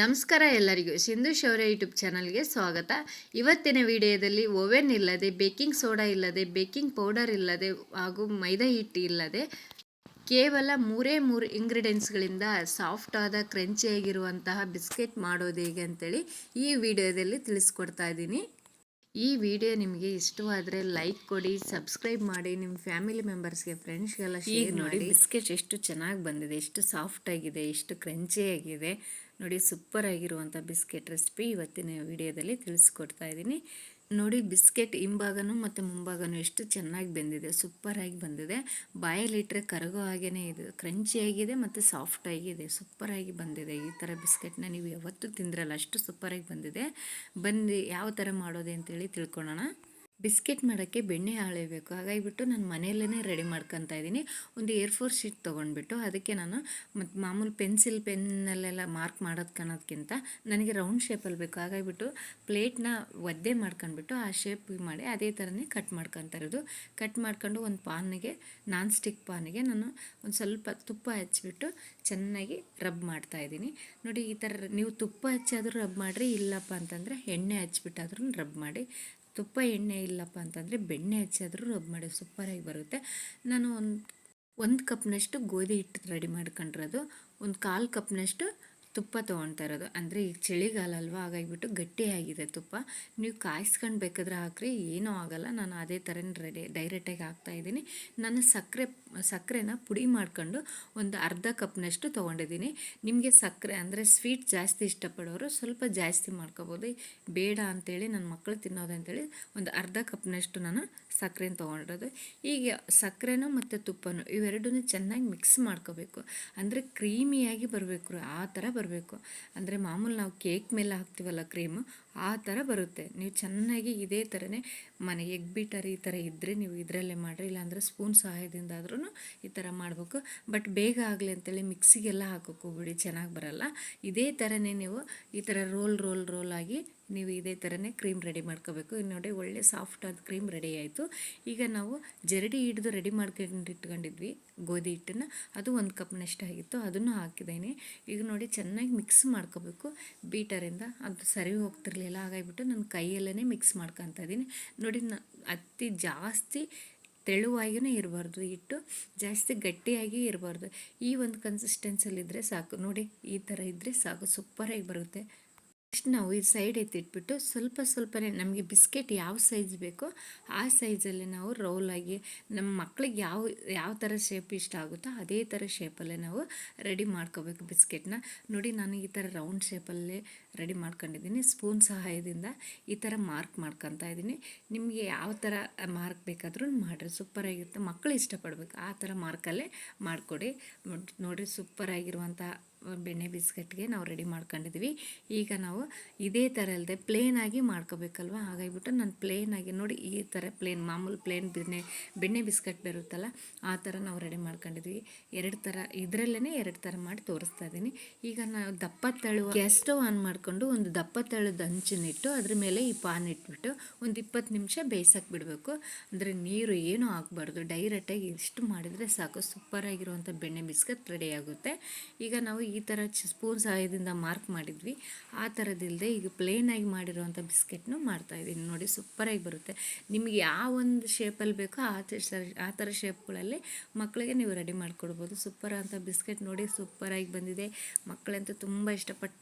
ನಮಸ್ಕಾರ ಎಲ್ಲರಿಗೂ. ಸಿಂಧು ಶೌರ್ಯ ಯೂಟ್ಯೂಬ್ ಚಾನಲ್ಗೆ ಸ್ವಾಗತ. ಇವತ್ತಿನ ವಿಡಿಯೋದಲ್ಲಿ ಓವೆನ್ ಇಲ್ಲದೆ, ಬೇಕಿಂಗ್ ಸೋಡಾ ಇಲ್ಲದೆ, ಬೇಕಿಂಗ್ ಪೌಡರ್ ಇಲ್ಲದೆ ಹಾಗೂ ಮೈದಾ ಹಿಟ್ಟು ಇಲ್ಲದೆ ಕೇವಲ ಮೂರೇ ಮೂರು ಇಂಗ್ರೀಡಿಯೆಂಟ್ಸ್ಗಳಿಂದ ಸಾಫ್ಟ್ ಆದ ಕ್ರಂಚಿಯಾಗಿರುವಂತಹ ಬಿಸ್ಕೆಟ್ ಮಾಡೋದು ಹೇಗೆ ಅಂತೇಳಿ ಈ ವಿಡಿಯೋದಲ್ಲಿ ತಿಳಿಸ್ಕೊಡ್ತಾ ಇದ್ದೀನಿ. ಈ ವಿಡಿಯೋ ನಿಮಗೆ ಇಷ್ಟವಾದರೆ ಲೈಕ್ ಕೊಡಿ ಸಬ್ಸ್ಕ್ರೈಬ್ ಮಾಡಿ ನಿಮ್ಮ ಫ್ಯಾಮಿಲಿ ಮೆಂಬರ್ಸ್ಗೆ ಫ್ರೆಂಡ್ಸ್ಗೆಲ್ಲ ಶೇರ್ ನೋಡಿ ಬಿಸ್ಕೆಟ್ ಎಷ್ಟು ಚೆನ್ನಾಗಿ ಬಂದಿದೆ ಎಷ್ಟು ಸಾಫ್ಟ್ ಆಗಿದೆ ಎಷ್ಟು ಕ್ರಂಚಿ ಆಗಿದೆ. ನೋಡಿ ಸೂಪರ್ ಆಗಿರುವಂಥ ಬಿಸ್ಕೆಟ್ ರೆಸಿಪಿ ಇವತ್ತಿನ ವಿಡಿಯೋದಲ್ಲಿ ತಿಳಿಸ್ಕೊಡ್ತಾ ಇದ್ದೀನಿ. ನೋಡಿ ಬಿಸ್ಕೆಟ್ ಹಿಂಭಾಗನೂ ಮತ್ತು ಮುಂಭಾಗನೂ ಎಷ್ಟು ಚೆನ್ನಾಗಿ ಬೆಂದಿದೆ ಸೂಪರಾಗಿ ಬಂದಿದೆ. ಬಾಯಲ್ಲಿಟ್ಟರೆ ಕರಗೋ ಹಾಗೇ ಇದೆ ಕ್ರಂಚಿಯಾಗಿದೆ ಮತ್ತು ಸಾಫ್ಟ್ ಆಗಿದೆ ಸೂಪರಾಗಿ ಬಂದಿದೆ. ಈ ಥರ ಬಿಸ್ಕೆಟ್ನ ನೀವು ಯಾವತ್ತೂ ತಿಂದ್ರಲ್ಲ ಅಷ್ಟು ಸೂಪರಾಗಿ ಬಂದಿದೆ. ಬಂದು ಯಾವ ಥರ ಮಾಡೋದೆ ಅಂತೇಳಿ ತಿಳ್ಕೊಳ್ಳೋಣ. ಬಿಸ್ಕೆಟ್ ಮಾಡೋಕ್ಕೆ ಬೆಣ್ಣೆ ಹಾಳೇಬೇಕು ಹಾಗಾಗಿಬಿಟ್ಟು ನಾನು ಮನೆಯಲ್ಲೇ ರೆಡಿ ಮಾಡ್ಕೊತಾ ಇದ್ದೀನಿ. ಒಂದು ಏರ್ ಫೋರ್ ಶೀಟ್ ತೊಗೊಂಡ್ಬಿಟ್ಟು ಅದಕ್ಕೆ ನಾನು ಮತ್ತು ಮಾಮೂಲು ಪೆನ್ಸಿಲ್, ಪೆನ್ನಲ್ಲೆಲ್ಲ ಮಾರ್ಕ್ ಮಾಡೋದು ಕಾಣೋದಕ್ಕಿಂತ ನನಗೆ ರೌಂಡ್ ಶೇಪಲ್ಲಿ ಬೇಕು. ಹಾಗಾಗಿಬಿಟ್ಟು ಪ್ಲೇಟ್ನ ಒದ್ದೆ ಮಾಡ್ಕೊಂಡ್ಬಿಟ್ಟು ಆ ಶೇಪ್ ಮಾಡಿ ಅದೇ ಥರನೇ ಕಟ್ ಮಾಡ್ಕೊತಾ ಇರೋದು. ಕಟ್ ಮಾಡ್ಕೊಂಡು ಒಂದು ಪಾನಿಗೆ ನಾನ್ ಸ್ಟಿಕ್ ಪಾನಿಗೆ ನಾನು ಒಂದು ಸ್ವಲ್ಪ ತುಪ್ಪ ಹಚ್ಬಿಟ್ಟು ಚೆನ್ನಾಗಿ ರಬ್ ಮಾಡ್ತಾ ಇದ್ದೀನಿ. ನೋಡಿ ಈ ಥರ ನೀವು ತುಪ್ಪ ಹಚ್ಚಾದರೂ ರಬ್ ಮಾಡಿರಿ, ಇಲ್ಲಪ್ಪ ಅಂತಂದರೆ ಎಣ್ಣೆ ಹಚ್ಬಿಟ್ಟಾದ್ರೂ ರಬ್ ಮಾಡಿ ತುಪ್ಪ ಎಣ್ಣೆ ಇಲ್ಲಪ್ಪ ಅಂತಂದರೆ ಬೆಣ್ಣೆ ಹಚ್ಚಾದರೂ ರಬ್ ಮಾಡಿ ಸೂಪರಾಗಿ ಬರುತ್ತೆ. ನಾನು ಒಂದು ಒಂದು ಕಪ್ನಷ್ಟು ಗೋಧಿ ಹಿಟ್ಟು ರೆಡಿ ಮಾಡ್ಕೊಂಡಿರೋದು. ಒಂದು ಕಾಲು ಕಪ್ನಷ್ಟು ತುಪ್ಪ ತೊಗೊಳ್ತಾ ಇರೋದು. ಅಂದರೆ ಈಗ ಚಳಿಗಾಲ ಅಲ್ವಾ, ಹಾಗಾಗಿಬಿಟ್ಟು ಗಟ್ಟಿಯಾಗಿದೆ ತುಪ್ಪ. ನೀವು ಕಾಯಿಸ್ಕೊಂಡು ಬೇಕಾದ್ರೆ ಹಾಕ್ರಿ, ಏನೂ ಆಗೋಲ್ಲ. ನಾನು ಅದೇ ಥರ ರೆಡಿ ಡೈರೆಕ್ಟಾಗಿ ಹಾಕ್ತಾಯಿದ್ದೀನಿ ನಾನು ಸಕ್ಕರೆ, ಸಕ್ಕರೆನ ಪುಡಿ ಮಾಡ್ಕೊಂಡು ಒಂದು ಅರ್ಧ ಕಪ್ನಷ್ಟು ತೊಗೊಂಡಿದ್ದೀನಿ. ನಿಮಗೆ ಸಕ್ಕರೆ ಅಂದರೆ ಸ್ವೀಟ್ ಜಾಸ್ತಿ ಇಷ್ಟಪಡೋರು ಸ್ವಲ್ಪ ಜಾಸ್ತಿ ಮಾಡ್ಕೋಬೋದು. ಬೇಡ ಅಂತೇಳಿ ನನ್ನ ಮಕ್ಕಳು ತಿನ್ನೋದು ಅಂತೇಳಿ ಒಂದು ಅರ್ಧ ಕಪ್ನಷ್ಟು ನಾನು ಸಕ್ಕರೆನ ತೊಗೊಂಡಿರೋದು. ಈಗ ಸಕ್ಕರೆನೂ ಮತ್ತು ತುಪ್ಪನೂ ಇವೆರಡೂ ಚೆನ್ನಾಗಿ ಮಿಕ್ಸ್ ಮಾಡ್ಕೋಬೇಕು. ಅಂದರೆ ಕ್ರೀಮಿಯಾಗಿ ಬರಬೇಕು. ಆ ಥರ ಅಂದರೆ ಮಾಮೂಲು ನಾವು ಕೇಕ್ ಮೇಲೆ ಹಾಕ್ತೀವಲ್ಲ ಕ್ರೀಮು ಆ ಥರ ಬರುತ್ತೆ. ನೀವು ಚೆನ್ನಾಗಿ ಇದೇ ಥರನೇ ಮನೆ ಎಗ್ ಬೀಟರ್ ಈ ಥರ ಇದ್ದರೆ ನೀವು ಇದರಲ್ಲೇ ಮಾಡಿರಿ, ಇಲ್ಲಾಂದರೆ ಸ್ಪೂನ್ ಸಹಾಯದಿಂದ ಆದ್ರೂ ಈ ಥರ ಮಾಡಬೇಕು. ಬಟ್ ಬೇಗ ಆಗಲಿ ಅಂತೇಳಿ ಮಿಕ್ಸಿಗೆಲ್ಲ ಹಾಕೋಕ್ಕೂ ಹೋಗ್ಬಿಡಿ, ಚೆನ್ನಾಗಿ ಬರಲ್ಲ. ಇದೇ ಥರನೇ ನೀವು ಈ ಥರ ರೋಲ್ ರೋಲ್ ರೋಲ್ ಆಗಿ ನೀವು ಇದೇ ಥರನೇ ಕ್ರೀಮ್ ರೆಡಿ ಮಾಡ್ಕೋಬೇಕು. ನೋಡಿ ಒಳ್ಳೆ ಸಾಫ್ಟ್ ಆದ ಕ್ರೀಮ್ ರೆಡಿ ಆಯಿತು. ಈಗ ನಾವು ಜರಡಿ ಹಿಡಿದು ರೆಡಿ ಮಾಡ್ಕೊಂಡು ಇಟ್ಕೊಂಡಿದ್ವಿ ಗೋಧಿ ಹಿಟ್ಟನ್ನು. ಅದು ಒಂದು ಕಪ್ನಷ್ಟು ಆಗಿತ್ತು, ಅದನ್ನು ಹಾಕಿದ್ದೀನಿ. ಈಗ ನೋಡಿ ಚೆನ್ನಾಗಿ ಮಿಕ್ಸ್ ಮಾಡ್ಕೋಬೇಕು. ಬೀಟರಿಂದ ಅದು ಸರಿ ಹೋಗ್ತಿರ್ಲಿಲ್ಲ. ಹಾಗಾಗಿಬಿಟ್ಟು ನನ್ನ ಕೈಯಲ್ಲೇ ಮಿಕ್ಸ್ ಮಾಡ್ಕೊತಾ ಇದ್ದೀನಿ. ನೋಡಿ, ನ ಅತಿ ಜಾಸ್ತಿ ತೆಳುವಾಗಿಯೂ ಇರಬಾರ್ದು, ಹಿಟ್ಟು ಜಾಸ್ತಿ ಗಟ್ಟಿಯಾಗಿ ಇರಬಾರ್ದು. ಈ ಒಂದು ಕನ್ಸಿಸ್ಟೆನ್ಸಲ್ಲಿದ್ದರೆ ಸಾಕು. ನೋಡಿ, ಈ ಥರ ಇದ್ದರೆ ಸಾಕು. ಸೂಪರಾಗಿ ಬರುತ್ತೆ. ನೆಕ್ಸ್ಟ್ ನಾವು ಈ ಸೈಡ್ ಎತ್ತಿಟ್ಬಿಟ್ಟು ಸ್ವಲ್ಪ ಸ್ವಲ್ಪನೇ ನಮಗೆ ಬಿಸ್ಕೆಟ್ ಯಾವ ಸೈಜ್ ಬೇಕೋ ಆ ಸೈಜಲ್ಲೇ ನಾವು ರೌಲಾಗಿ ನಮ್ಮ ಮಕ್ಳಿಗೆ ಯಾವ ಯಾವ ಥರ ಶೇಪ್ ಇಷ್ಟ ಆಗುತ್ತೋ ಅದೇ ಥರ ಶೇಪಲ್ಲೇ ನಾವು ರೆಡಿ ಮಾಡ್ಕೋಬೇಕು ಬಿಸ್ಕೆಟ್ನ. ನೋಡಿ ನಾನು ಈ ಥರ ರೌಂಡ್ ಶೇಪಲ್ಲೇ ರೆಡಿ ಮಾಡ್ಕೊಂಡಿದ್ದೀನಿ. ಸ್ಪೂನ್ ಸಹಾಯದಿಂದ ಈ ಥರ ಮಾರ್ಕ್ ಮಾಡ್ಕೊತಾ ಇದ್ದೀನಿ. ನಿಮಗೆ ಯಾವ ಥರ ಮಾರ್ಕ್ ಬೇಕಾದರೂ ಮಾಡಿರಿ. ಸೂಪರಾಗಿರುತ್ತೆ ಮಕ್ಕಳು ಇಷ್ಟಪಡಬೇಕು. ಆ ಥರ ಮಾರ್ಕಲ್ಲೇ ಮಾಡಿಕೊಡಿ. ನೋಡಿರಿ ಸೂಪರಾಗಿರುವಂಥ ಬೆಣ್ಣೆ ಬಿಸ್ಕೆಟ್ಗೆ ನಾವು ರೆಡಿ ಮಾಡ್ಕೊಂಡಿದ್ವಿ ಈಗ ನಾವು ಇದೇ ಥರ ಅಲ್ಲದೆ ಪ್ಲೇನಾಗಿ ಮಾಡ್ಕೋಬೇಕಲ್ವ? ಹಾಗಾಗಿಬಿಟ್ಟು ನಾನು ಪ್ಲೇನಾಗಿ ನೋಡಿ ಈ ಥರ ಪ್ಲೇನ್ ಮಾಮೂಲು ಪ್ಲೇನ್ ಬೆಣ್ಣೆ ಬೆಣ್ಣೆ ಬಿಸ್ಕೆಟ್ ಬರುತ್ತಲ್ಲ, ಆ ಥರ ನಾವು ರೆಡಿ ಮಾಡ್ಕೊಂಡಿದ್ವಿ ಎರಡು ಥರ ಇದರಲ್ಲೇ ಎರಡು ಥರ ಮಾಡಿ ತೋರಿಸ್ತಾ ಇದ್ದೀನಿ. ಈಗ ನಾವು ದಪ್ಪ ತಳುವ, ಗ್ಯಾಸ್ ಸ್ಟವ್ ಆನ್ ಮಾಡಿಕೊಂಡು ಒಂದು ದಪ್ಪ ತಳದ ಹಂಚನ್ನಿಟ್ಟು ಅದ್ರ ಮೇಲೆ ಈ ಪಾನ್ ಇಟ್ಬಿಟ್ಟು ಒಂದು ಇಪ್ಪತ್ತು ನಿಮಿಷ ಬೇಯಿಸಕ್ಕೆ ಬಿಡಬೇಕು. ಅಂದರೆ ನೀರು ಏನೂ ಹಾಕ್ಬಾರ್ದು ಡೈರೆಕ್ಟಾಗಿ ಇಷ್ಟು ಮಾಡಿದರೆ ಸಾಕು. ಸೂಪರಾಗಿರುವಂಥ ಬೆಣ್ಣೆ ಬಿಸ್ಕತ್ ರೆಡಿ ಆಗುತ್ತೆ. ಈಗ ನಾವು ಈ ಥರ ಸ್ಪೂನ್ ಸಹಾಯದಿಂದ ಮಾರ್ಕ್ ಮಾಡಿದ್ವಿ. ಆ ಥರದಿಲ್ಲದೆ ಈಗ ಪ್ಲೇನಾಗಿ ಮಾಡಿರೋವಂಥ ಬಿಸ್ಕೆಟ್ನು ಮಾಡ್ತಾಯಿದ್ದೀನಿ ನೋಡಿ ಸೂಪರಾಗಿ ಬರುತ್ತೆ. ನಿಮಗೆ ಯಾವ ಒಂದು ಶೇಪಲ್ಲಿ ಬೇಕೋ ಆ ಆ ಥರ ಶೇಪ್ಗಳಲ್ಲಿ ಮಕ್ಕಳಿಗೆ ನೀವು ರೆಡಿ ಮಾಡಿಕೊಡ್ಬೋದು. ಸೂಪರ್ ಅಂತ ಬಿಸ್ಕೆಟ್ ನೋಡಿ ಸೂಪರಾಗಿ ಬಂದಿದೆ. ಮಕ್ಕಳಂತೂ ತುಂಬ ಇಷ್ಟಪಟ್ಟು